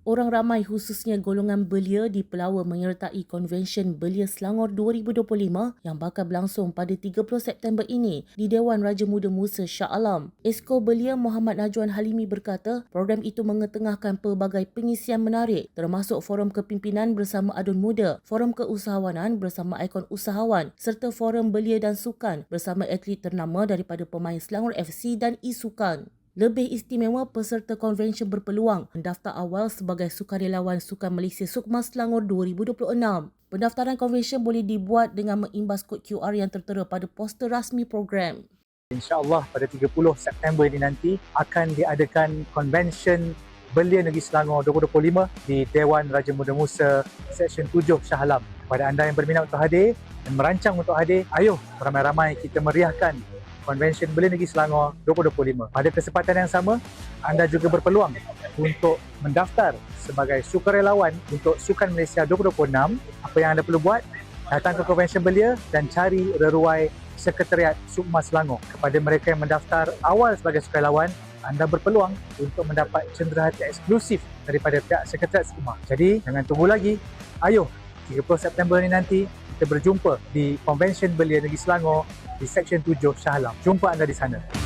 Orang ramai khususnya golongan belia di Pelawa menyertai Konvensyen Belia Selangor 2025 yang bakal berlangsung pada 30 September ini di Dewan Raja Muda Musa Shah Alam. Esko Belia Muhammad Najwan Halimi berkata, program itu mengetengahkan pelbagai pengisian menarik termasuk forum kepimpinan bersama adun muda, forum keusahawanan bersama ikon usahawan serta forum belia dan sukan bersama atlet ternama daripada pemain Selangor FC dan e-sukan. Lebih istimewa, peserta konvensyen berpeluang mendaftar awal sebagai sukarelawan Sukan Malaysia Sukma Selangor 2026. Pendaftaran konvensyen boleh dibuat dengan mengimbas kod QR yang tertera pada poster rasmi program. InsyaAllah pada 30 September ini nanti akan diadakan Convention Belia Negeri Selangor 2025 di Dewan Raja Muda Musa Seksyen 7 Shah Alam. Pada anda yang berminat untuk hadir dan merancang untuk hadir, ayo ramai-ramai kita meriahkan Konvensyen Belia Negeri Selangor 2025. Pada kesempatan yang sama, anda juga berpeluang untuk mendaftar sebagai sukarelawan untuk Sukan Malaysia 2026. Apa yang anda perlu buat? Datang ke Konvensyen Belia dan cari reruai Sekretariat Sukma Selangor. Kepada mereka yang mendaftar awal sebagai sukarelawan, anda berpeluang untuk mendapat cenderahati eksklusif daripada pihak Sekretariat Sukma. Jadi, jangan tunggu lagi. Ayo, 30 September ini nanti kita berjumpa di Konvensyen Belia Negeri Selangor di Seksyen 7 Shah Alam. Jumpa anda di sana.